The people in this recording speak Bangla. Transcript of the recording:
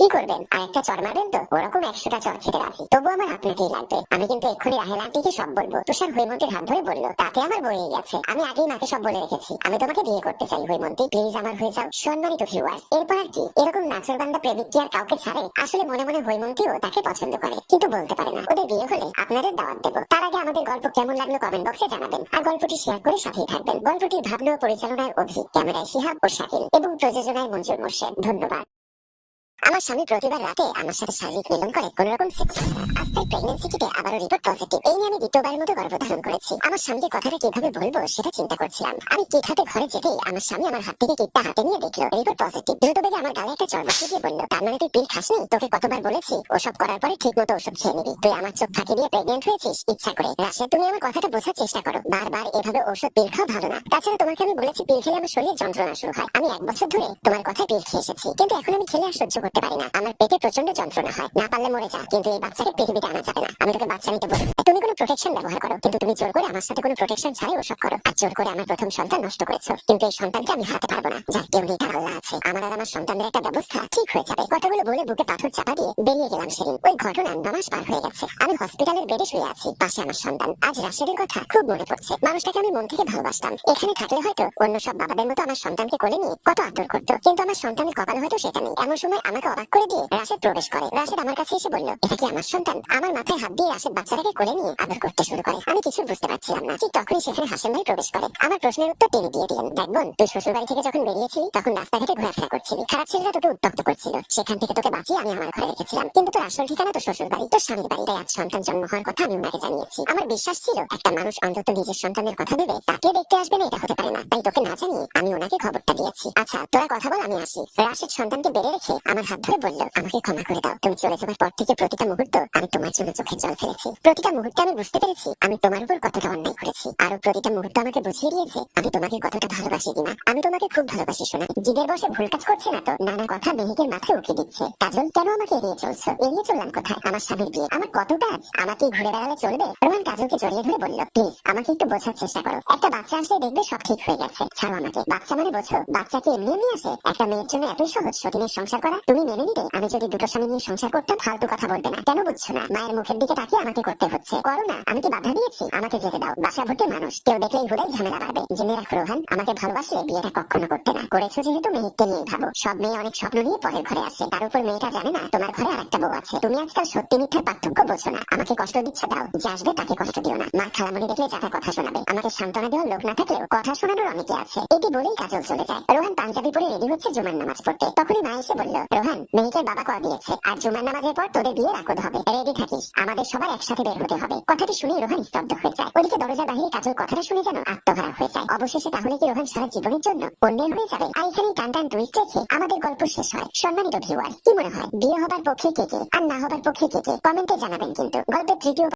কি করবেন? আর একটা চর মারবেন তো? ওরকম একশোটা চর খেতে রাজি। তবু আমার আপনাকেই লাগবে। আমি কিন্তু এক্ষুনি রাহেল আন্টিকে সব বলব। তুষার হৈমন্তীর হাত ধরে বলল, তাতে আমার বয়ে গেছে। আমি আগেই মাকে সব বলে রেখেছি। আমি তোমাকে বিয়ে করতে চাই, হৈমন্তী। প্লিজ আমার হয়ে যাও। সম্মানিত ভিউয়ার্স এরপর আর কি? এরকম নাচরবান্দা প্রেমিক কি আর কাউকে ছাড়ে? আসলে মনে মনে হৈমন্তীও তাকে পছন্দ করে। কিন্তু বলতে পারে না। ওদের বিয়ে হলে আপনাদের দাওয়াত দেবো। তার আগে আমাদের গল্প কেমন লাগল কমেন্ট বক্সে জানাবেন। আর গল্পটি শেয়ার করে সাথেই থাকবেন। গল্পটির ভাবনা পরিচালনায় অভি ক্যামেরায় শিহাব ও শাকিল এবং প্রযোজনায় মঞ্জুর মোর্শেদ। ধন্যবাদ। আমার স্বামী প্রতিবার রাতে আমার সাথে শারীরিক মিলন করে কোন রকম সেক্স আজ তাই প্রেগনেন্সি কিটে আবারও রিপোর্ট পজিটিভ এই নিয়ে আমি দ্বিতীয়বারের মতো গর্ভধারণ করেছি। আমার স্বামীকে কথাটা কীভাবে বলব সেটা চিন্তা করছিলাম। আমি কেক হাতে ঘরে যেতেই আমার স্বামী আমার হাত থেকে কেকটা হাতে নিয়ে দেখল। রিপোর্ট পজিটিভ দ্রুত বেগে আমার গালে একটা চড় বসিয়ে দিয়ে বলল, তার মানে তুই পিল খাসনি? তোকে কতবার বলেছি, ওসব করার পরে ঠিক মতো ওষুধ খেয়ে নিবি। তুই আমার চোখ ফাঁকি দিয়ে প্রেগনেন্ট হয়েছিস, ইচ্ছা করে। রাশিয়া, তুমি আমার কথাটা বোঝার চেষ্টা করো। বারবার এভাবে ওষুধ পিল খাওয়া ভালো না। তাছাড়া তোমাকে আমি বলেছি পিল খেলে আমার শরীরে যন্ত্রণা শুরু হয়। আমি এক বছর ধরে তোমার কথায় পিল খেয়ে এসেছি। কিন্তু এখন আমি খেলে আর সহ্য করতে পারি না। আমার পেটে প্রচণ্ড যন্ত্রণা হয়। না পারলে মরে যা। কিন্তু এই বাচ্চাকে পৃথিবীতে আনা যাবে না। আমি তোকে বাচ্চা নিতে বলি। তুমি কোনো প্রোটেকশন ব্যবহার করো। কিন্তু তুমি জোর করে আমার সাথে কোনো প্রোটেকশন ছাড়াই ওসব করো। আর জোর করে আমার প্রথম সন্তান নষ্ট করেছ। কিন্তু এই সন্তানকে আমি হারাতে পারব না। যার কেউ নেই আল্লাহ আছে। আমার আর আমার সন্তানদের একটা ব্যবস্থা ঠিক হয়ে যাবে। কথাগুলো বলে বুকে পাথর চাপা দিয়ে বেরিয়ে গেলাম সেদিন। ওই ঘটনা নমাস পার হয়ে গেছে। আমি হসপিটালের বেডে শুয়ে আছি। পাশে আমার সন্তান। আজ রাশেদের কথা খুব মনে পড়ছে। মানুষটাকে আমি মন থেকে ভালোবাসতাম। এখানে থাকলে হয়তো অন্য সব বাবাদের মতো আমার সন্তানকে কোলে নিয়ে কত আদর করতো। কিন্তু আমার সন্তানের কপাল হয়তো সেটা নেই। এমন সময় আমাকে অবাক করে দিয়ে রাশেদ প্রবেশ করে। রাশেদ আমার কাছে এসে বলল, এটা কি আমার সন্তান? আমার মাথায় হাত দিয়ে রাশেদ বাচ্চাটাকে কোলে নিয়ে আদর করতে শুরু করে। আমি কিছু বুঝতে পারছিলাম না। ঠিক তখনই সেখানে হাসেম ভাই প্রবেশ করে। আমার প্রশ্নের উত্তর তিনি দিয়ে দিলেন। দেখ বোন, তুই শ্বশুর বাড়ি থেকে যখন বেরিয়েছিলি, তখন রাস্তাঘাটে ঘোরাফেরা করছিলি। খারাপ ছেলেরা তোকে উত্তপ্ত করছিল। সেখান থেকে তোকে বাঁচিয়ে আমি আমার ঘরে রেখেছিলাম। কিন্তু তোর আসল ঠিকানা তো শ্বশুর বাড়ি তোর স্বামীর বাড়ি তাই আজ সন্তান জন্ম হওয়ার কথা আমি ওনাকে জানিয়েছি। আমার বিশ্বাস ছিল, একটা মানুষ অন্তত নিজের সন্তানের কথা ভেবে তাকে দেখতে আসবে না, এটা হতে পারে না। তাই তোকে না জানিয়ে আমি ওনাকে খবরটা দিয়েছি। আচ্ছা তোরা কথা বল, আমি আসি। রাশেদ সন্তানকে বেড়ে রেখে আমার হাত ধরে বলল আমাকে ক্ষমা করে দাও। তুমি চলে যাবার পর থেকে প্রতিটা মুহূর্ত আমি তোমার জন্য চোখে জল ফেলেছি। প্রতিটা মুহূর্তে আমি বুঝতে পেরেছি, আমি তোমার উপর কতটা অন্যায় করেছি। আরও প্রতিটা মুহূর্ত আমাকে বুঝিয়ে দিয়েছে, আমি তোমাকে কতটা ভালোবাসি কিনা। আমি তোমাকে খুব ভালোবাসি শোনা জিদের বসে ভুল কাজ করছে না তো? নানা কথা মেহেকের মাথায় উঠে দিচ্ছে। কাজল, কেন আমাকে এড়িয়ে চলছো? এড়িয়ে চললাম কোথায়? আমার স্বামীর বিয়ে। আমার কত কাজ? আমাকে ঘুরে বেড়ালে চলবে? রোহান কাজলকে জড়িয়ে ধরে বলল, প্লিজ, আমাকে একটু বোঝার চেষ্টা করো। একটা বাচ্চা আসলে দেখবে সব ঠিক হয়ে গেছে। ছাড়ো আমাকে। বাচ্চা মানে বোঝো বাচ্চা কি এমনি এমনি আসে? একটা মেয়ের জন্য এতই সহজ সতীনের সংসার করা? তুমি মেনে নিতে আমি যদি দুটো স্বামী নিয়ে সংসার করতাম, ফালতু কথা বলবে না। কেন বুঝছ না? মায়ের মুখের দিকে তাকিয়ে আমাকে করতে হচ্ছে। করো না, আমি কি বাধা দিয়েছি? আমাকে যেতে দাও। বাসা ভর্তি মানুষ। কেউ দেখলেই হুড়াই ঝামেলা বাড়বে। জেনে রাখো, রোহান, আমাকে ভালোবাসলে বিয়েটা কখনো করতে না। করেছ যেহেতু মেয়েকে নিয়ে ভাবো। সব মেয়ে অনেক স্বপ্ন নিয়ে পরের ঘরে আসে। তার উপর মেয়েটা জানে না, তোমার ঘরে আরেকটা বউ আছে। তুমি আজকাল সত্যি মিথ্যার পার্থক্য বোঝো না। আমাকে কষ্ট দিচ্ছে, দাও। যে আসবে তাকে কষ্ট দিও না। মা খালামুনি দেখলে যাতা কথা শোনাবে। আমাকে সান্ত্বনা দেওয়ার লোক না থাকলেও কথা শোনানোর অনেকে আছে। এটি বলেই কাজল চলে যায়। রোহান পাঞ্জাবি পরে রেডি হচ্ছে জুমার নামাজ পড়তে। তখনই মা এসে বলল, রোহান মেয়েকে বাবা কর দিয়েছে, আর জুমার নামাজের পর তোদের বিয়ে রাখতে হবে। রেডি থাকিস, আমাদের সবার একসাথে বের হতে হবে। কথাটি শুনে রোহান স্তব্ধ হয়ে যায়। ওদিকে বাহিরে কাজল কথাটা শুনে যেন আত্মহারা হয়ে যায়। অবশেষে তাহলে কি রোহান সারা জীবনের জন্য অন্যের হয়ে যাবে? আর এখানে টান টান টুইস্ট রেখে আমাদের গল্প শেষ হয়। সম্মানিত ভিউয়ার কি মনে হয়? বিয়ে হবার পক্ষে কে কে? আর না হবার পক্ষে কে কে? কমেন্টে জানাবেন কিন্তু। গল্পের তৃতীয়